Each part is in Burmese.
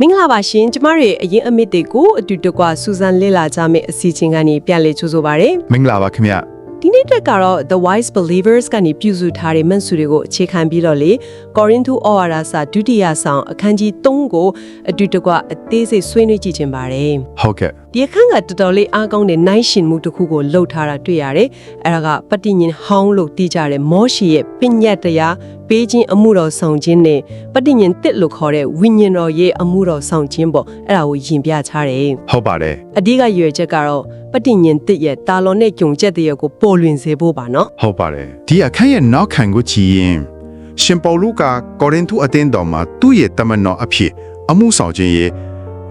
မင်္ဂလာပါရှင်ကျမတို့ရဲ့အရင်အမစ်တွေကိုအတူတကွစူဇန်လေ့လာကြမယ့်အစီအစဉ်ကနေပြန်လည်ကြိုဆိုပါရစေမင်္ဂလာပါခင်ဗျဒီနေ့တက်ကတော့ The Wise Believers ကနေပြုစုထားတဲ့မန်စုတွေကိုအခြေခံပြီးတော့လေ Corinth ဩဝါဒစာဒုတိယဆောင်အခန်းကြီး3ကိုအတူတကွအသေးစိတ်ဆွေးနွေးကြည့်ချင်ပါတယ်ဟုတ်ကဲ့ ဒီအခန်းကတော်တော်လေးအားကောင်းတဲ့နိုင်ရှင်မှုတစ်ခုကိုလှုပ်ထားတာတွေ့ရတယ်။အဲဒါကပဋိညာဉ်ဟောင်းလို့တည်ကြတဲ့မောရှိရဲ့ပညတ်တရားပေးခြင်းအမှုတော်ဆောင်ခြင်းနဲ့ပဋိညာဉ်တစ်လို့ခေါ်တဲ့ဝိညာဉ်တော်ရဲ့အမှုတော်ဆောင်ခြင်းပေါ့အဲ့ဒါကိုယင်ပြချတယ်ဟုတ်ပါတယ်။အဓိကရွယ်ချက်ကတော့ပဋိညာဉ်တစ်ရဲ့တာလော်နဲ့ကြုံချက်တဲ့ကိုပေါ်လွင်စေဖို့ပါနော်ဟုတ်ပါတယ်ဒီအခန်းရဲ့နောက်ခံကိုကြည့်ရင်ရှင်ပေါလုကကောရိန္သုအသင်းတော်မှာသူ့ရဲ့တမန်တော်အဖြစ်အမှုဆောင်ခြင်းရဲ့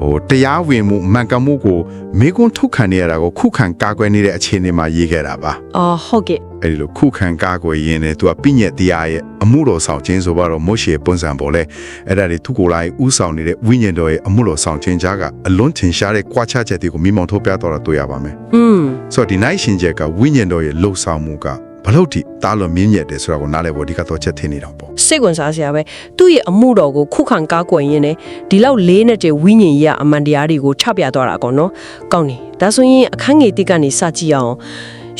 ဟိုတရားဝင်မှုမှန်ကန်မှုကိုမေကွန်းထုတ်ခံနေရတာကိုခုခံကာကွယ်နေတဲ့အခြေအနေမှာရေးခဲ့တာပါ။အော်ဟုတ်ကဲ့အဲဒီလိုခုခံကာကွယ်ရင်းနဲ့သူကပြည့်ညက်တရားရဲ့အမှုတော်ဆောင်ခြင်းဆိုတော့မို့ရှေပုံစံပေါ်လဲအဲ့ဒါတွေသူကိုယ်လိုက်ဥဆောင်နေတဲ့ဝိညာဉ်တော်ရဲ့အမှုတော်ဆောင်ခြင်းကြားကအလွန်ထင်ရှားတဲ့ကြွားချချက်တွေကိုမိမောင်ထုတ်ပြတော့တာတွေ့ရပါမယ်။อืมဆိုတော့ဒီနိုင်ရှင်ချက်ကဝိညာဉ်တော်ရဲ့လှုပ်ဆောင်မှုက ဘလို့ထိတားလွန်မြင့်မြတ်တယ်ဆိုတာကိုနားလည်ဖို့ဒီကတော့ချက်ထင်နေတာပေါ့စိတ်ဝင်စားစရာပဲသူ့ရဲ့အမှုတော်ကိုခုခံကားကွယ်ရင်းနဲ့ဒီလောက်လေးနဲ့တည်းဝိညာဉ်ရေးအမှန်တရားတွေကိုချပြသွားတာကောနော်ကောင်းနေဒါဆိုရင်အခန်းငယ်တိကနေစကြည့်အောင်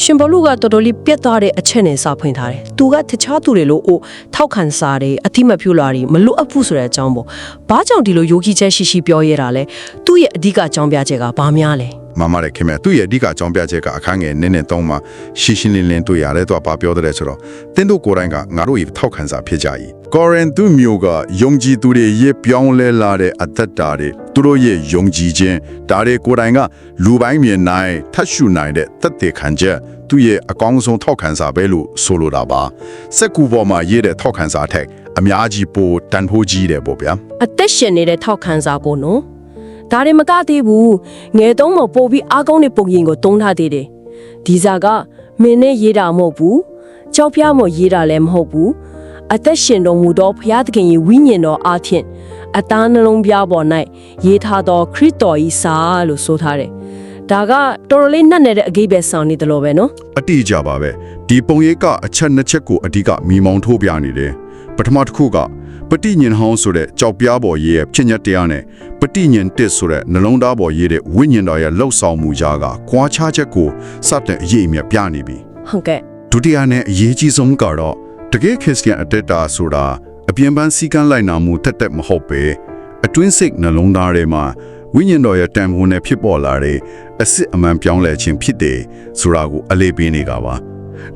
ရှင်ဘလူကတော်တော်လေးပြတ်သားတဲ့အချက်နဲ့စဖွင့်ထားတယ်။သူကတခြားသူတွေလို့အိုထောက်ခံစားတယ်အတိမပြူလာတယ်မလွတ်အပ်ဘူးဆိုတဲ့အကြောင်းပေါ့။ဘာကြောင့်ဒီလိုယုံကြည်ချက်ရှိရှိပြောရတာလဲ။သူ့ရဲ့အဓိကအကြောင်းပြချက်ကဘာများလဲ မမလည်းခင်ဗျသူ့ရဲ့အဓိကအကြောင်းပြချက်ကအခန်းငယ်နည်းနည်းသုံးမှာရှင်းရှင်းလင်းလင်းတွေ့ရတယ်သူကဘာပြောတဲ့ဆိုတော့တင်းတို့ကိုယ်တိုင်ကငါတို့ရဲ့ထောက်ခံစာဖြစ်ကြ၏ကောရင်သူမျိုးကယုံကြည်သူတွေရဲ့ပြောင်းလဲလာတဲ့အသက်တာတွေသူတို့ရဲ့ယုံကြည်ခြင်းဒါတွေကိုယ်တိုင်ကလူပိုင်းမြင်နိုင်ထတ်ရှုနိုင်တဲ့သက်သေခံချက်သူ့ရဲ့အကောင်းဆုံးထောက်ခံစာပဲလို့ဆိုလိုတာပါစက်ကူပေါ်မှာရေးတဲ့ထောက်ခံစာထက်အများကြီးပိုတန်ဖိုးကြီးတယ်ပေါ့ဗျာ။အသက်ရှင်နေတဲ့ထောက်ခံစားဖို့နော်။ ဒါတွေမကသေးဘူး။ငယ်တုံးမပို့ပြီးအားကောင်းတဲ့ပုံရင်ကိုတုံးထားသေးတယ်။ဒီစာကမင်းနဲ့ရေးတာမဟုတ်ဘူး။ကြောက်ပြားမရေးတာလည်းမဟုတ်ဘူး။အသက်ရှင်တော်မူသောဘုရားသခင်၏ဝိညာဉ်တော်အားဖြင့်အသားနှလုံးပြားပေါ်၌ရေးထားသောခရစ်တော်၏စာလို့ဆိုထားတယ်။ဒါကတော်တော်လေးနှက်နေတဲ့အဂိပဲဆောင်နေတယ်လို့ပဲနော်အတိအကျပါပဲဒီပုံရိပ်ကအချက်နှစ်ချက်ကိုအဓိကမိမောင်းထိုးပြနေတယ်ပထမတစ်ခုက ပဋိညာဉ်ဟောင်းဆိုတဲ့ကြောက်ပြားပေါ်ရေးရဲ့ဖြစ်ညက်တရားနဲ့ပဋိညာဉ်တစ်ဆိုတဲ့နှလုံးသားပေါ်ရေးတဲ့ဝိညာဉ်တော်ရဲ့လှုပ်ဆောင်မှုကြားကကွာခြားချက်ကိုစတဲ့အရေးအမြတ်ပြနေပြီ။ဟုတ်ကဲ့ဒုတိယနဲ့အရေးကြီးဆုံးကတော့တကယ်ခရစ်ယာန်အတက်တာဆိုတာအပြင်ပန်းစည်းကမ်းလိုက်နာမှုတက်တက်မဟုတ်ပဲအတွင်းစိတ်နှလုံးသားထဲမှာဝိညာဉ်တော်ရဲ့တန်ဖိုးနဲ့ဖြစ်ပေါ်လာတဲ့အစစ်အမှန်ပြောင်းလဲခြင်းဖြစ်တယ်ဆိုတာကိုအလေးပေးနေတာပါ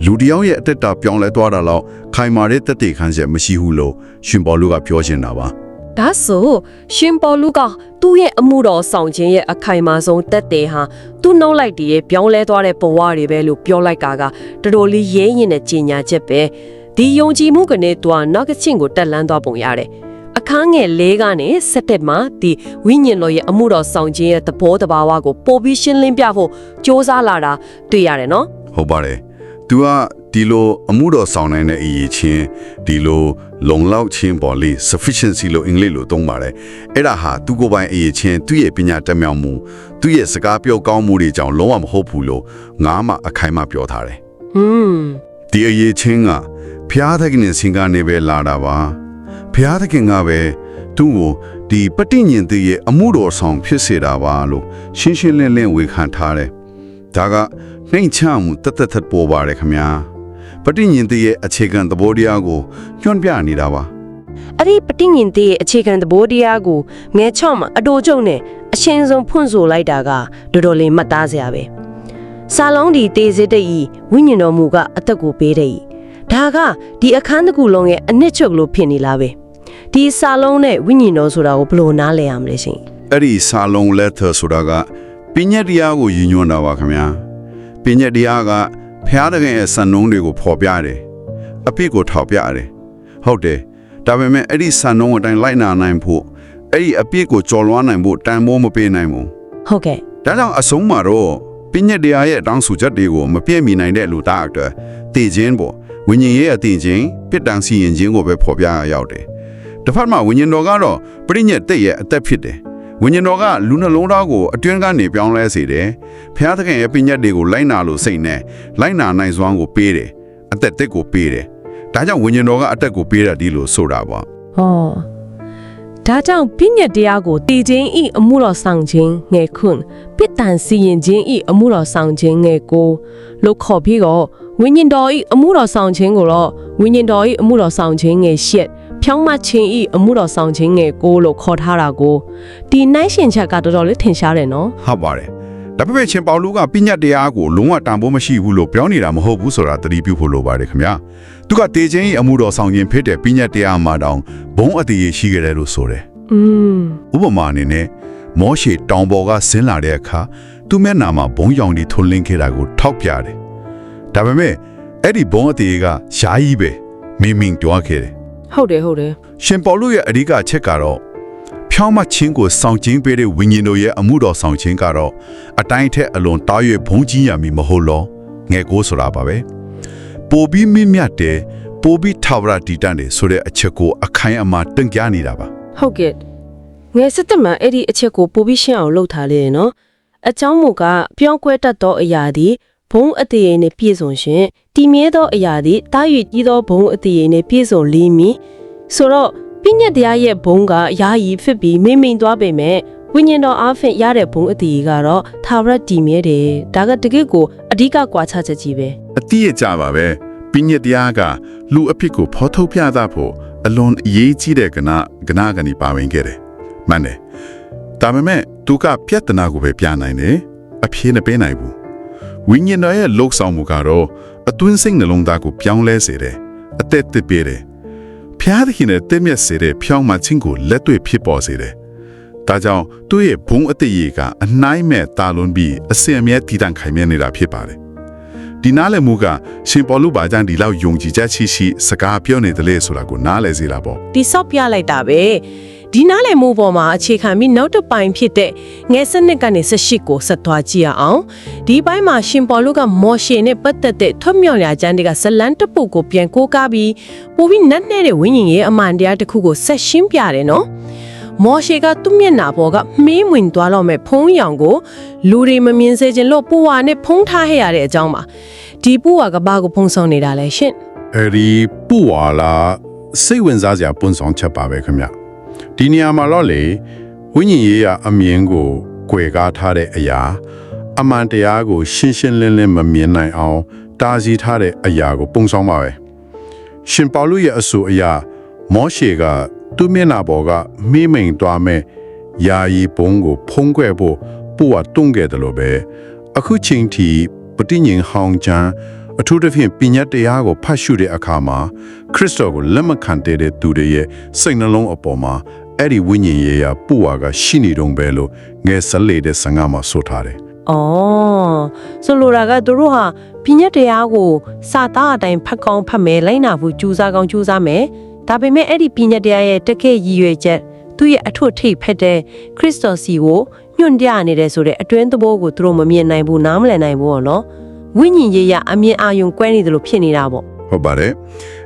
လူတစ်ယောက်ရဲ့အတက်တာပြောင်းလဲသွားတာလောက်ခိုင်မာတဲ့တက်တဲ့ခံချက်မရှိဘူးလို့ရှင်ဘောလူကပြောချင်တာပါဒါဆိုရှင်ပေါလုကသူ့ရဲ့အမှုတော်ဆောင်ခြင်းရဲ့အခိုင်အမာဆုံးတက်တယ်ဟာသူ့နှုတ်လိုက်တည်းရဲ့ပြောင်းလဲသွားတဲ့ဘဝတွေပဲလို့ပြောလိုက်တာကတော်တော်လေးရဲရင်တဲ့ကြီးညာချက်ပဲဒီယုံကြည်မှုကနေသူကနောက်ကချင်းကိုတက်လန်းသွားပုံရတယ်အခန်းငယ်၄ကနေဆက်တက်မှာဒီဝိညာဉ်တော်ရဲ့အမှုတော်ဆောင်ခြင်းရဲ့သဘောတဘာဝကိုပိုပြီးရှင်းလင်းပြဖို့စ조사လာတာတွေ့ရတယ်နော်ဟုတ်ပါတယ်။ तू ကဒီလိုအမှုတော်ဆောင်နိုင်တဲ့အရေးချင်းဒီလိုလုံလောက်ခြင်းပေါ်လေ sufficiency လို့အင်္ဂလိပ်လိုသုံးပါတယ်။အဲ့ဒါဟာသူကိုယ်ပိုင်အရေးချင်းသူ့ရဲ့ပညာတတ်မြောက်မှုသူ့ရဲ့စကားပြောကောင်းမှုတွေကြောင့်လုံးဝမဟုတ်ဘူးလို့ငါမှအခိုင်အမာပြောထားတယ်ဟွန်း။ဒီအရေးချင်းကဖျားသခင်နဲ့ဆင်ကနေပဲလာတာပါ။ဖျားသခင်ကပဲသူ့ကိုဒီပဋိညာဉ်တည်းရဲ့အမှုတော်ဆောင်ဖြစ်စေတာပါလို့ရှင်းရှင်းလင်းလင်းဝေခံထားတယ်။ဒါက နှိမ်ချမှုတသက်သက်ပေါ်ပါတယ်ခင်ဗျာပဋိညာဉ်တည်းရဲ့အခြေခံသဘောတရားကိုညွှန်ပြနေတာပါအဲ့ဒီပဋိညာဉ်တည်းရဲ့အခြေခံသဘောတရားကိုငဲချော့မှာအတိုကျုံနဲ့အရှင်းဆုံးဖွင့်ဆိုလိုက်တာကတော်တော်လေးမှတ်သားစရာပဲစာလုံးဒီတေစစ်တဲ့ဤဝိညာဉ်တော်မူကအသက်ကိုပေးတဲ့ဤဒါကဒီအခန်းတစ်ခုလုံးရဲ့အနှစ်ချုပ်လို့ဖြစ်နေလားပဲဒီစာလုံးနဲ့ဝိညာဉ်တော်ဆိုတာကိုဘယ်လိုနားလည်ရမလဲရှင်အဲ့ဒီစာလုံး letter ဆိုတာကပညာတရားကိုရည်ညွှန်းတာပါခင်ဗျာ ပညာတရားကဖျားတဲ့ရဲ့စံနှုန်းတွေကိုဖော်ပြတယ်အဖြစ်ကိုထောက်ပြတယ်ဟုတ်တယ်ဒါပေမဲ့အဲ့ဒီစံနှုန်းအတိုင်းလိုက်နာနိုင်ဖို့အဲ့ဒီအပြစ်ကိုကြော်လွှားနိုင်ဖို့တန်ဖိုးမပေးနိုင်ဘူးဟုတ်ကဲ့ဒါကြောင့်အဆုံးမှာတော့ပညာတရားရဲ့တောင်းဆိုချက်တွေကိုမပြည့်မီနိုင်တဲ့လူသားအတွက်တည်ခြင်းပေါ့ဝိညာဉ်ရဲ့အတည်ခြင်းပြစ်ဒဏ်စီရင်ခြင်းကိုပဲဖော်ပြရရောက်တယ်။တစ်ဖက်မှာဝိညာဉ်တော်ကတော့ပြိညတ်တဲ့ရဲ့အသက်ဖြစ်တယ်။ ဝိညာဉ်တော်ကလူနှလုံးသားကိုအတွင်းကနေပြောင်းလဲစေတယ်။ဖျားသခင်ရဲ့ပညာတွေကိုလိုက်နာလို့စိတ်နဲ့လိုက်နာနိုင်စွမ်းကိုပေးတယ်။အသက်တက်ကိုပေးတယ်။ဒါကြောင့်ဝိညာဉ်တော်ကအသက်ကိုပေးတာဒီလိုဆိုတာပေါ့ဟောဒဒါကြောင့်ပြည့်ညတ်တရားကိုတည်ခြင်းဤအမှုတော်ဆောင်ခြင်းငယ်ခွန်းပိတ္တန်စီရင်ခြင်းဤအမှုတော်ဆောင်ခြင်းငယ်ကိုလို့ခေါ်ပြီးတော့ဝိညာဉ်တော်ဤအမှုတော်ဆောင်ခြင်းကိုတော့ဝိညာဉ်တော်ဤအမှုတော်ဆောင်ခြင်းငယ်ရှက် ဖြောင်းမခြင်းဤအမှုတော်ဆောင်ခြင်းငယ်ကိုလို့ခေါ်ထားတာကိုဒီနိုင်ရှင်ချက်ကတော်တော်လေးထင်ရှားတယ်နော်ဟုတ်ပါတယ်ဒါပေမဲ့ရှင်ပေါလုကပညာတရားကိုလုံးဝတန်ဖိုးမရှိဘူးလို့ပြောနေတာမဟုတ်ဘူးဆိုတာသတိပြုဖို့လိုပါတယ်ခင်ဗျာသူကတေခြင်း၏အမှုတော်ဆောင်ခြင်းဖြစ်တဲ့ပညာတရားမှာတောင်ဘုံအတည်ရရှိကြတယ်လို့ဆိုတယ်อืมဥပမာအနေနဲ့မောရှေတောင်ပေါ်ကဆင်းလာတဲ့အခါသူ့မျက်နှာမှာဘုံရောင်တွေထွန်းလင်းခဲ့တာကိုထောက်ပြတယ်ဒါပေမဲ့အဲ့ဒီဘုံအတည်ကရှားကြီးပဲမင်းမင်းတွားခဲ့တယ် ဟုတ်တယ်ဟုတ်တယ်ရှင်ပေါလုရဲ့အဓိကအချက်ကတော့ဖြောင်းမချင်းကိုစောင့်ခြင်းပေးတဲ့ဝိညာဉ်တို့ရဲ့အမှုတော်ဆောင်ခြင်းကတော့အတိုင်းထက်အလွန်တားရွေဘုံကြီးရမည်မဟုတ်လောငယ်ကိုဆိုတာပါပဲပိုပြီးမြင့်မြတ်တဲ့ပိုပြီးထာဝရတည်တတ်တယ်ဆိုတဲ့အချက်ကိုအခိုင်အမာတင့်ကြနေတာပါဟုတ်ကဲ့ငယ်စစ်တမန်အဲ့ဒီအချက်ကိုပိုပြီးရှင်းအောင်လုပ်ထားလေနော်အချောင်းမူကပြောင်းကွဲတတ်သောအရာသည်ဘုံအတည်ရည်နဲ့ပြည့်စုံရှင် တည်မြဲသောအရာသည်တားရွေကြီးသောဘုံအတည်ရည်နဲ့ပြည့်စုံလိမ့်မည်ဆိုတော့ပြည့်ညတ်တရားရဲ့ဘုံကယာယီဖြစ်ပြီးမိမ့်မိန်သွားပေမဲ့ဝိညာဉ်တော်အားဖြင့်ရတဲ့ဘုံအတည်ရည်ကတော့သာဝရတည်မြဲတယ်ဒါကတကယ့်ကိုအဓိကကွာခြားချက်ကြီးပဲအတိအကျပါပဲပညာတရားကလူအဖြစ်ကိုဖော်ထုတ်ပြသဖို့အလွန်အရေးကြီးတဲ့ကဏကဏကနေပါဝင်ခဲ့တယ်မှန်တယ်ဒါပေမဲ့သူကပြဿနာကိုပဲပြနိုင်တယ်အဖြေနဲ့ပေးနိုင်ဘူးဝိညာဉ်တော်ရဲ့လှုပ်ဆောင်မှုကတော့ အတွင်းစိတ်နှလုံးသားကိုပြောင်းလဲစေတယ်အသက်သစ်ပေးတယ်ဖျားသခင်နဲ့တည့်မြတ်စေတဲ့ဖြောင်းမှချင်းကိုလက်တွေ့ဖြစ်ပေါ်စေတယ်ဒါကြောင့်သူ့ရဲ့ဘုံအတ္တရေကအနိုင်မဲ့တာလွန်ပြီးအစင်အမြဲတည်တံ့ခိုင်မြဲနေတာဖြစ်ပါတယ်ဒီနားလည်မှုကရှင်ပေါလုဘာကြောင့်ဒီလောက်ယုံကြည်ချက်ရှိရှိစကားပြောနေတယ်လေဆိုတာကိုနားလည်စေတာပေါ့တိဆောက်ပြလိုက်တာပဲ ဒီနားလည်မှုပေါ်မှာအခြေခံပြီးနောက်တစ်ပိုင်းဖြစ်တဲ့ငယ်စနစ်ကနေဆက်ရှိကိုဆက်သွားကြည့်ရအောင်ဒီပိုင်းမှာရှင်ပေါ်လုကမော်ရှေနဲ့ပတ်သက်တဲ့ထွတ်မြောက်ရာကျမ်းတွေကဇလန်တပုတ်ကိုပြန်ကိုးကားပြီးပိုပြီးနက်နဲတဲ့ဝိညာဉ်ရဲ့အမှန်တရားတစ်ခုကိုဆက်ရှင်းပြတယ်နော်မော်ရှေကသူ့မျက်နှာပေါ်ကမင်းဝင်သွားတော့မဲ့ဖုံးရောင်ကိုလူတွေမမြင်စေချင်လို့ပူဝါနဲ့ဖုံးထားခဲ့ရတဲ့အကြောင်းပါဒီပူဝါကဘာကိုဖုံးဆောင်နေတာလဲရှင်အဲ့ဒီပူဝါလာစိတ်ဝင်စားစရာပွန်ဆောင်ချက်ပါပဲခင်ဗျ ဒီနေရာမှာတော့လေဝိညာဉ်ရေးရအမြင်ကိုကြွယ်ကားထားတဲ့အရာ အမှန်တရားကို ရှင်းရှင်းလင်းလင်းမမြင်နိုင်အောင် တားဆီးထားတဲ့အရာကို ပုံဆောင်ပါပဲရှင်ပေါလုရဲ့အဆိုအရာမောရှေကသူ့မျက်နှာပေါ်ကမိမိန်သွားမဲ့ယာယီပုံကို ဖုံးကွယ်ဖို့ပူဝါတွန်းခဲ့တယ်လို့ပဲအခုချိန်ထိပဋိညာဉ်ဟောင်းချမ်းအထူးသဖြင့်ပညာတရားကိုဖတ်ရှုတဲ့အခါမှာခရစ်တော်ကိုလက်မခံတဲ့သူတွေရဲ့စိတ်နှလုံးအပေါ်မှာ အဲ့ဒီဝိညာဉ်ရေးရပူဝါကရှိနေတော့ပဲလို့ငယ်ဆက်လေတဲ့ဆံငါမှာဆိုထားတယ်။အော်ဆိုလိုတာကသူတို့ဟာပြညတ်တရားကိုစာသားအတိုင်းဖတ်ကောင်းဖတ်မယ်လိုက်နာဖို့ကြိုးစားကောင်းကြိုးစားမယ်။ဒါပေမဲ့အဲ့ဒီပြညတ်တရားရဲ့တက်ခဲ့ရည်ရွယ်ချက်သူ့ရဲ့အထွတ်ထိပ်ဖက်တဲ့ခရစ်တော်စီကိုညွန့်ပြနေတယ်ဆိုတဲ့အတွင်းသဘောကိုသူတို့မမြင်နိုင်ဘူးနားမလည်နိုင်ဘူးပေါ့နော်။ဝိညာဉ်ရေးရအမြင်အာရုံကွဲနေတယ်လို့ဖြစ်နေတာပေါ့ဟုတ်ပါတယ်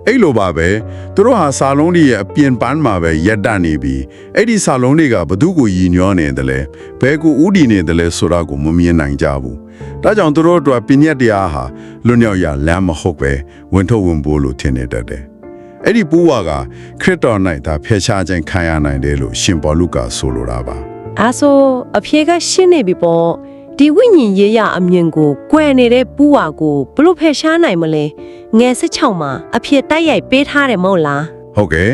အဲ့လိုပါပဲသူတို့ဟာစာလုံးတွေရဲ့အပြင်ပန်းမှာပဲရက်တနေပြီးအဲ့ဒီစာလုံးတွေကဘသူကိုရည်ညွှန်းနေတယ်လဲဘဲကိုဥတီနေတယ်လဲဆိုတာကိုမမြင်နိုင်ကြဘူးဒါကြောင့်သူတို့အတွက်ပညာတရားဟာလွတ်မြောက်ရလမ်းမဟုတ်ပဲဝင်ထုတ်ဝင်ပိုးလို့ထင်နေတတ်တယ်အဲ့ဒီပူဝါကခရစ်တော်၌ဒါဖျက်ရှားခြင်းခံရနိုင်တယ်လို့ရှင်ပေါလုကဆိုလိုတာပါ။အဲဆိုအဖြေကရှင်းနေပြီပေါ့။ ဒီဝိညာဉ်ရေးရအမြင်ကိုကွယ်နေတဲ့ပူဝါကိုဘလို့ဖယ်ရှားနိုင်မလဲ။ငယ်16မှာအဖြေတိုက်ရိုက်ပေးထားတယ်မဟုတ်လား။ဟုတ်ကဲ့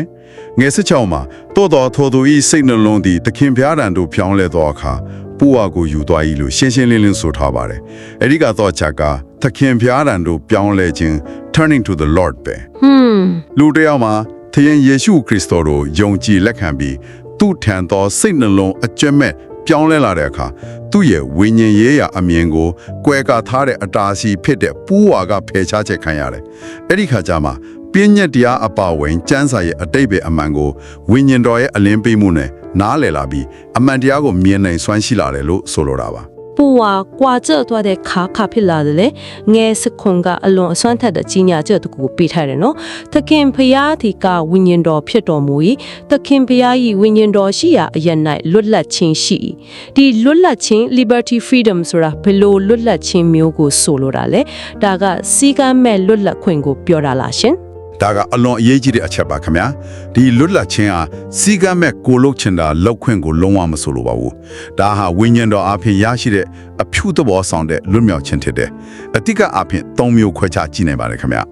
ငယ်စချောင်းမှာတိုးတော်ထိုသူဤစိတ်နှလုံးသည်တခင်ဖျားတန်တို့ဖြောင်းလဲသောအခါပူဝါကိုယူသွား၏လို့ရှင်းရှင်းလင်းလင်းဆိုထားပါတယ်။အဲဒီကတော့ချက်ကသခင်ဖျားတန်တို့ပြောင်းလဲခြင်း turning to the Lord ပဲဟွန်းလူတစ်ယောက်မှာသခင်ယေရှုခရစ်တော်ကိုယုံကြည်လက်ခံပြီးသူ့ထံသောစိတ်နှလုံးအကျွတ်မဲ့ ပြောင်းလဲလာတဲ့အခါသူ့ရဲ့ဝိညာဉ်ရေးရာအမြင်ကိုကွဲကားထားတဲ့အတားအဆီးဖြစ်တဲ့ပူဝါကဖယ်ရှားချက်ခံရတယ်။အဲ့ဒီခါကျမှပြည့်ညက်တရားအပါဝင်စံစာရဲ့အတိတ်ပဲအမှန်ကိုဝိညာဉ်တော်ရဲ့အလင်းပေးမှုနဲ့နားလည်လာပြီးအမှန်တရားကိုမြင်နိုင်စွမ်းရှိလာတယ်လို့ဆိုလိုတာပါ ပူဝါကွာကျသွားတဲ့ခါခါဖြစ်လာတယ်လေငယ်စခွန်ကအလွန်အစွမ်းထက်တဲ့ကြီးညာချက်တကူပေးထားတယ်နော်သခင်ဖျားဒီကဝိညာဉ်တော်ဖြစ်တော်မူ၏သခင်ဖျား၏ဝိညာဉ်တော်ရှိရာအရ၌လွတ်လပ်ခြင်းရှိ၏ဒီလွတ်လပ်ခြင်း liberty freedom ဆိုတာဘယ်လိုလွတ်လပ်ခြင်းမျိုးကိုဆိုလိုတာလဲဒါကစီကမ်းမဲ့လွတ်လပ်ခွင့်ကိုပြောတာလားရှင် ဒါကအလွန်အရေးကြီးတဲ့အချက်ပါခင်ဗျာဒီလွတ်လပ်ခြင်းဟာစီကံမဲ့ကိုလုတ်ချင်တာလောက်ခွင့်ကိုလုံးဝမဆိုလိုပါဘူးဒါဟာဝိညာဉ်တော်အဖင်ရရှိတဲ့အဖြူသဘောဆောင်တဲ့လွတ်မြောက်ခြင်းဖြစ်တယ်အတိတ်ကအဖင်၃မျိုးခွဲခြားကြည့်နိုင်ပါတယ်ခင်ဗျာ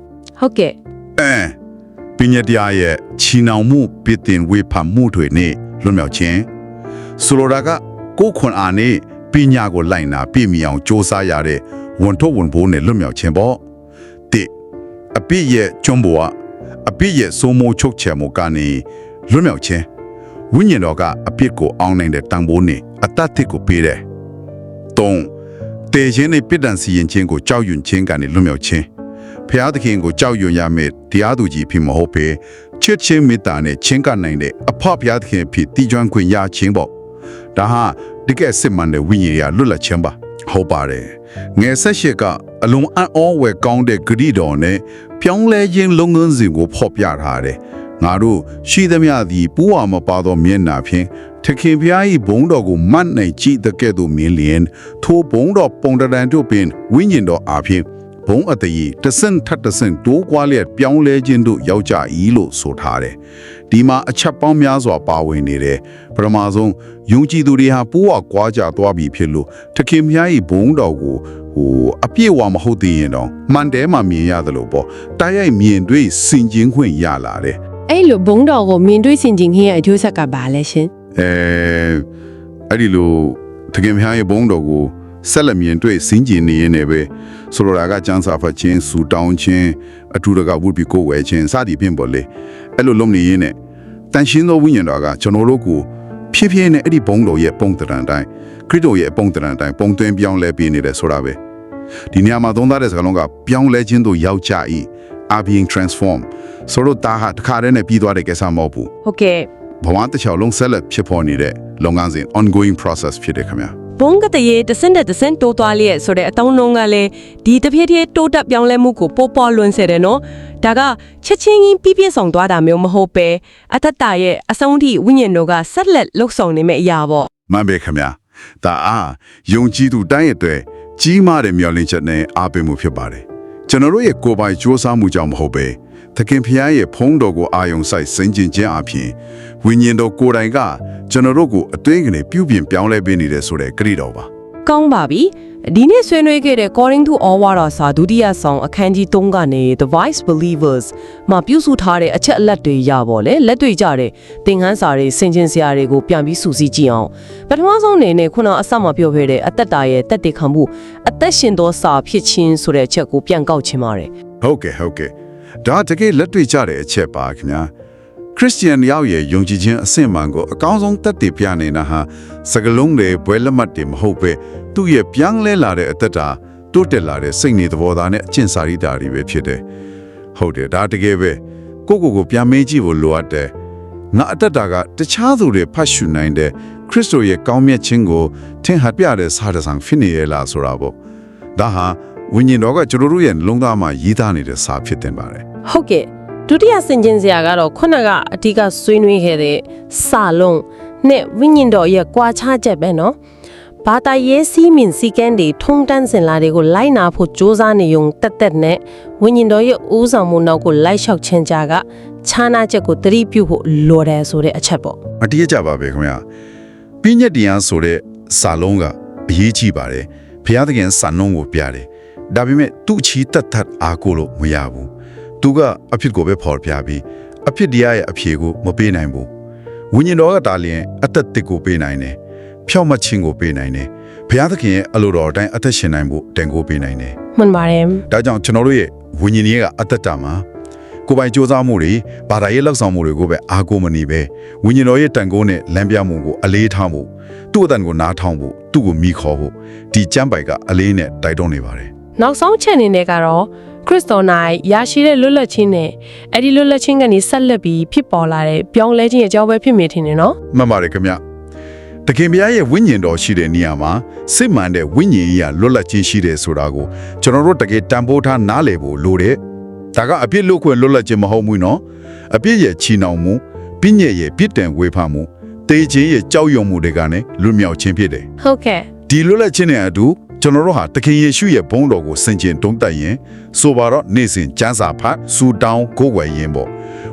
ဟုတ်ကဲ့အဲပညာတရားရဲ့ချီနှောင်မှုပြစ်တင်ဝေဖန်မှုတွေနဲ့လွတ်မြောက်ခြင်းဆိုလိုတာကကိုယ်ခွန်အားနဲ့ပညာကိုလိုက်နာပြည့်မီအောင်စ조사ရတဲ့ဝန်ထုတ်ဝန်ပိုးနဲ့လွတ်မြောက်ခြင်းပေါ့တဲ့ အပြစ်ရဲ့ကျွန်းဘဝအပြစ်ရဲ့စိုးမိုးချုပ်ချယ်မှုကနေလွတ်မြောက်ခြင်းဝိညာဉ်တော်ကအပြစ်ကိုအောင်နိုင်တဲ့တန်ဖိုးနဲ့အတ္တတစ်ကိုပေးတယ်၃တေခြင်းနဲ့ပြစ်ဒဏ်စီရင်ခြင်းကိုကြောက်ရွံ့ခြင်းကနေလွတ်မြောက်ခြင်းဖျားသခင်ကိုကြောက်ရွံ့ရမယ်တရားသူကြီးဖြစ်မဟုတ်ပဲချစ်ချင်းမေတ္တာနဲ့ချင်းကပ်နိုင်တဲ့အဖဖျားသခင်ဖြစ်တည်ကျွမ်းခွင့်ရခြင်းပေါ့ဒါဟာတကယ်စစ်မှန်တဲ့ဝိညာဉ်ရလွတ်လပ်ခြင်းပါဟုတ်ပါတယ် ငယ်ဆက်ရှိကအလုံးအံ့ဩဝယ်ကောင်းတဲ့ဂရိတော်နဲ့ပြောင်းလဲခြင်းလုပ်ငန်းစဉ်ကိုဖော်ပြထားတယ်ငါတို့ရှိသမျှသည်ပူဝါမပါသောမျက်နာဖြင့်ထခင်ဖျား၏ဘုံတော်ကိုမတ်နိုင်ကြည့်တဲ့ကဲ့သို့မြင်လျင်ထိုဘုံတော်ပုံတရံတို့ပင်ဝိညာဉ်တော်အားဖြင့်ဘုံအတရီတဆင့်ထက်တဆင့်တိုးကွာလျက်ပြောင်းလဲခြင်းတို့ရောက်ကြ၏လို့ဆိုထားတယ်။ ဒီမှာအချက်ပေါင်းများစွာပါဝင်နေတယ်။ပထမဆုံးယုံကြည်သူတွေဟာပိုးဝကွာကြသွားပြီဖြစ်လို့တခင်မြား၏ဘုံတော်ကိုဟိုအပြည့်အဝမဟုတ်သေးရင်တော့မှန်တယ်မှမြင်ရတယ်လို့ပေါ့။တိုက်ရိုက်မြင်တွေ့စင်ကျင်ခွင့်ရလာတယ်အဲ့လိုဘုံတော်ကိုမြင်တွေ့စင်ကျင်ခင်းရဲ့အကျိုးဆက်ကဘာလဲရှင်။အဲအဲ့ဒီလိုတခင်မြားရဲ့ဘုံတော်ကိုဆက်လက်မြင်တွေ့စင်ကျင်နေရင်လည်းပဲဆိုလိုတာကကျန်းစာဖတ်ခြင်းစူတောင်းခြင်းအထူးတကဝုဒ်ပြီးကိုယ်ဝဲခြင်းစသည်ဖြင့်ပေါ့လေ အဲ့လိုလုပ်နေရင်းနဲ့တန်ရှင်းသောဝိညာဉ်တော်ကကျွန်တော်တို့ကိုဖြည်းဖြည်းနဲ့အဲ့ဒီဘုံတော်ရဲ့ပုံတရံတိုင်းခရစ်တော်ရဲ့ပုံတရံတိုင်းပုံသွင်းပြောင်းလဲပေးနေတယ်ဆိုတာပဲဒီနေရာမှာသုံးသားတဲ့စကားလုံးကပြောင်းလဲခြင်းတို့ရောက်ကြ၏ are being transformed ဆိုတော့ဒါဟာတစ်ခါတည်းနဲ့ပြီးသွားတဲ့ကိစ္စမဟုတ်ဘူးဟုတ်ကဲ့ဘဝတစ်ချောင်းလုံးဆက်လက်ဖြစ်ပေါ်နေတဲ့လုပ်ငန်းစဉ် ongoing process ဖြစ်တယ်ခင်ဗျာ ဘုံကတရေတစင့်တဲ့တစင့်တိုးသွားလျက်ဆိုတဲ့အတောင်းလုံးကလည်းဒီတဖြည်းဖြည်းတိုးတက်ပြောင်းလဲမှုကိုပေါ်ပေါ်လွင်စေတယ်နော်ဒါကချက်ချင်းကြီးပြည့်ပြည့်ဆောင်သွားတာမျိုးမဟုတ်ပဲအတ္တတာရဲ့အဆုံးထိဝိညာဉ်တော်ကဆက်လက်လှုပ်ဆောင်နေမယ့်အရာပေါ့မှန်ပဲခင်ဗျာဒါအားယုံကြည်သူတိုင်းအတွက်ကြီးမားတဲ့မျှော်လင့်ချက်နဲ့အားပေးမှုဖြစ်ပါတယ်ကျွန်တော်တို့ရဲ့ကိုယ်ပိုင်စ조사မှုကြောင့်မဟုတ်ပဲ သခင်ဖျားရဲ့ဖုံးတော်ကိုအာယုံစိုက်စင်ကျင်ခြင်းအပြင်ဝိညာဉ်တော်ကိုယ်တိုင်ကကျွန်တော်တို့ကိုအသွင်ကနေပြုပြင်ပြောင်းလဲပေးနေတယ်ဆိုတဲ့ကြိတော်ပါကောင်းပါပြီဒီနေ့ဆွေးနွေးခဲ့တဲ့ Calling to All Water စာဒုတိယဆောင်အခန်းကြီး3ကနေ The Vice Believers မှာပြုစုထားတဲ့အချက်အလက်တွေရပါလေလက်တွေ့ကြတဲ့သင်ခန်းစာတွေဆင်ခြင်စရာတွေကိုပြန်ပြီးစုစည်းကြည့်အောင်ပထမဆုံးအနေနဲ့ခုနအစမှပြောခဲ့တဲ့အသက်တာရဲ့တက်တည်ခံမှုအသက်ရှင်သောစာဖြစ်ခြင်းဆိုတဲ့အချက်ကိုပြန်ကောက်ချင်ပါတယ်ဟုတ်ကဲ့ဟုတ်ကဲ့ ဒါတကယ်လက်တွေ့ကြတဲ့အချက်ပါခင်ဗျာခရစ်ယာန်ရောက်ရဲ့ယုံကြည်ခြင်းအဆင့်မှန်ကိုအကောင်းဆုံးတက်တည်ပြနေတာဟာစကလုံးတွေဘွဲလက်မှတ်တွေမဟုတ်ပဲသူ့ရဲ့ပြောင်းလဲလာတဲ့အသက်တာတိုးတက်လာတဲ့စိတ်နေသဘောသားနဲ့အကျင့်စာရိတ္တာတွေပဲဖြစ်တယ်ဟုတ်တယ်ဒါတကယ်ပဲကိုကိုကိုပြန်မေးကြည့်ဖို့လိုအပ်တယ်ငါအသက်တာကတခြားသူတွေဖတ်ရှုနိုင်တဲ့ခရစ်တော်ရဲ့ကောင်းမြတ်ခြင်းကိုထင်ဟပ်ပြတဲ့စာတစ်စောင်ဖြစ်နေရလားဆိုတာပေါ့ဒါဟာ ဝိညာဉ်တော်ကကျွန်တော်တို့ရဲ့နှလုံးသားမှာရေးသားနေတဲ့စာဖြစ်တင်ပါတယ်ဟုတ်ကဲ့ဒုတိယဆင်ခြင်စရာကတော့ခုနကအဓိကဆွေးနွေးခဲ့တဲ့စာလုံးနဲ့ဝိညာဉ်တော်ရဲ့ကွာခြားချက်ပဲနော်ဘာသာရေးစီးမင်စီကန်းတွေထုံတန်းစင်လာတွေကိုလိုက်နာဖို့စ조사နေုံတက်တက်နဲ့ဝိညာဉ်တော်ရဲ့ဦးဆောင်မှုနောက်ကိုလိုက်လျှောက်ခြင်းကြကခြားနာချက်ကိုသတိပြုဖို့လိုတယ်ဆိုတဲ့အချက်ပေါ့အတည့်ရကြပါပဲခင်ဗျာပြည့်ညက်တရားဆိုတဲ့စာလုံးကအရေးကြီးပါတယ်ဘုရားသခင်စာနှုံးကိုပြတယ် ဒါပေမဲ့သူ့ချီတက်တက်အားကိုလို့မရဘူးသူကအဖြစ်ကိုပဲဖော်ပြပြီးအဖြစ်တရားရဲ့အဖြေကိုမပေးနိုင်ဘူးဝိညာဉ်တော်ကတာလျင်အသက်တစ်ကိုပေးနိုင်တယ်ဖြောက်မှတ်ခြင်းကိုပေးနိုင်တယ်ဘုရားသခင်ရဲ့အလိုတော်အတိုင်းအသက်ရှင်နိုင်ဖို့တန်ခိုးပေးနိုင်တယ်မှန်ပါတယ်ဒါကြောင့်ကျွန်တော်တို့ရဲ့ဝိညာဉ်ရေးကအတ္တတာမှာကိုယ်ပိုင်စ조사မှုတွေဘာသာရေးလောက်ဆောင်မှုတွေကိုပဲအားကိုးမနေပဲဝိညာဉ်တော်ရဲ့တန်ခိုးနဲ့လမ်းပြမှုကိုအလေးထားမှုသူ့အတန်ကိုနားထောင်ဖို့သူ့ကိုမိခေါ်ဖို့ဒီကျမ်းပိုက်ကအလေးနဲ့တိုက်တွန်းနေပါတယ် နောက်ဆုံးချက်အနေနဲ့ကတော့ခရစ်တော်၌ရရှိတဲ့လွတ်လပ်ခြင်းနဲ့အဲ့ဒီလွတ်လပ်ခြင်းကနေဆက်လက်ပြီးဖြစ်ပေါ်လာတဲ့ပြောင်းလဲခြင်းရဲ့အကြောင်းပဲဖြစ်မိထင်တယ်နော်မှန်ပါတယ်ခင်ဗျတခင်ဘုရားရဲ့ဝိညာဉ်တော်ရှိတဲ့နေရာမှာစစ်မှန်တဲ့ဝိညာဉ်ကြီးကလွတ်လပ်ခြင်းရှိတယ်ဆိုတာကိုကျွန်တော်တို့တကယ်တန်ဖိုးထားနားလည်ဖို့လိုတယ်ဒါကအပြစ်လွတ်ခွင့်လွတ်လပ်ခြင်းမဟုတ်ဘူးနော်အပြစ်ရဲ့ချီနှောင်မှုပြည့်ညက်ရဲ့ပြစ်ဒဏ်ဝေဖန်မှုတေခြင်းရဲ့ကြောက်ရွံ့မှုတွေကနေလွတ်မြောက်ခြင်းဖြစ်တယ်ဟုတ်ကဲ့ဒီလွတ်လပ်ခြင်းနဲ့အတူ ကျွန်တော်တို့ဟာတခင်ယေရှုရဲ့ဘုန်းတော်ကိုစင်ကျင်တုံးတက်ရင်ဆိုပါတော့နေ့စဉ်ကျမ်းစာဖတ်စူတောင်းကိုးကွယ်ရင်ပေါ့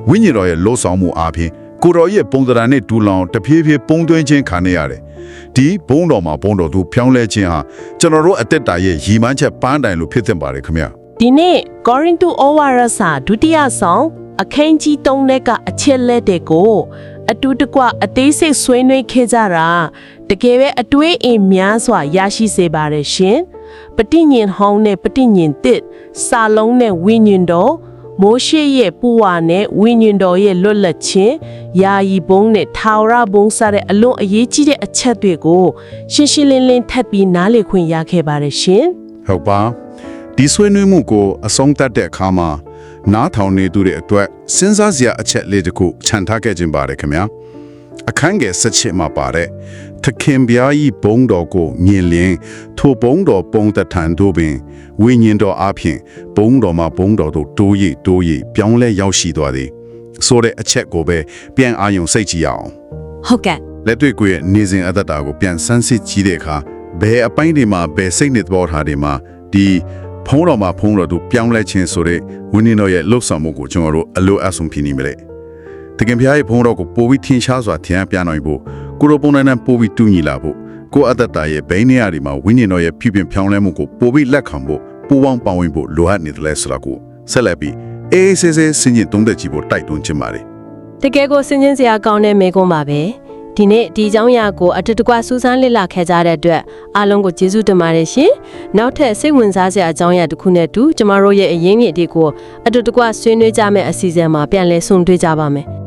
ဝိညာဉ်တော်ရဲ့လှုပ်ဆောင်မှုအပြင်ကိုတော်ရဲ့ပုံသဏ္ဍာန်နဲ့တူလောင်တဖြည်းဖြည်းပုံသွင်းခြင်းခံရရတယ်ဒီဘုန်းတော်မှာဘုန်းတော်သူဖြောင်းလဲခြင်းဟာကျွန်တော်တို့အသက်တာရဲ့ရည်မှန်းချက်ပန်းတိုင်လို့ဖြစ်သင့်ပါတယ်ခင်ဗျာဒီနေ့ကောရိန္သုဩဝါဒစာဒုတိယဆောင်အခန်းကြီး3လက်ကအချက်လက်တွေကိုအတူတကွအသေးစိတ်ဆွေးနွေးခဲ့ကြတာတ ကယ်ပဲအတွေးအင်များစွာရရှိစေပါတယ်ရှင်ပဋိညာဉ်ဟောင်းနဲ့ပဋိညာဉ်တစ်စာလုံးနဲ့ဝိညာဉ်တော်မိုးရှေရဲ့ပူဝါနဲ့ဝိညာဉ်တော်ရဲ့လွတ်လပ်ခြင်းယာယီဘုံနဲ့ထာဝရဘုံစတဲ့အလွန်အရေးကြီးတဲ့အချက်တွေကိုရှင်းရှင်းလင်းလင်းထပ်ပြီးနားလည်ခွင့်ရခဲ့ပါတယ်ရှင်ဟုတ်ပါဒီဆွေးနွေးမှုကိုအဆုံးသတ်တဲ့အခါမှာနားထောင်နေသူတွေအတွက်စဉ်းစားစရာအချက်လေးတစ်ခုခြံထားခဲ့ခြင်းပါတယ်ခင်ဗျာအခန်းငယ်၁၈မှာပါတဲ့ သခင်ဗျာကြီးဘုံတော်ကိုမြင်လျင်ထိုဘုံတော်ပုံတထန်တို့ပင်ဝိညာဉ်တော်အပြင်ဘုံတော်မှာဘုံတော်တို့တိုးရိပ်တိုးရိပ်ပြောင်းလဲရောက်ရှိသွားသည်ဆိုတဲ့အချက်ကိုပဲပြန်အာရုံစိတ်ကြည့်ရအောင်ဟုတ်ကဲ့လက်တွေ့ကိုရဲ့နေစဉ်အသက်တာကိုပြန်ဆန်းစစ်ကြည့်တဲ့အခါဘယ်အပိုင်းတွေမှာဘယ်စိတ်နဲ့သဘောထားတွေမှာဒီဖုံးတော်မှာဖုံးတော်သူပြောင်းလဲခြင်းဆိုတဲ့ဝိညာဉ်တော်ရဲ့လှုပ်ဆောင်မှုကိုကျွန်တော်တို့အလိုအဆုံဖြစ်နေမလဲတကယ်ဖျားရဲ့ဖုံးတော်ကိုပိုပြီးထင်ရှားစွာထင်ပြနိုင်ဖို့ ကိုလိုပုံနိုင်တဲ့ပိုပြီးတူညီလာဖို့ကိုယ့်အသက်တာရဲ့ဘိန်းနေရာတွေမှာဝိညာဉ်တော်ရဲ့ဖြစ်ပြင်ပြောင်းလဲမှုကိုပိုပြီးလက်ခံဖို့ပူပေါင်းပါဝင်ဖို့လိုအပ်နေတယ်လဲဆိုတာကိုဆက်လက်ပြီးအေးဆေးဆေးစဉ်းကျင်သုံးသက်ကြည့်ဖို့တိုက်တွန်းချင်ပါတယ်တကယ်ကိုစဉ်းကျင်စရာကောင်းတဲ့မေကွန်းပါပဲဒီနေ့ဒီအကြောင်းအရာကိုအတူတကွစူးစမ်းလေ့လာခဲ့ကြတဲ့အတွက်အားလုံးကိုကျေးဇူးတင်ပါတယ်ရှင်နောက်ထပ်စိတ်ဝင်စားစရာအကြောင်းအရာတစ်ခုနဲ့တူကျမတို့ရဲ့အရင်းမြစ်တွေကိုအတူတကွဆွေးနွေးကြမယ့်အစီအစဉ်မှာပြန်လည်ဆုံတွေ့ကြပါမယ်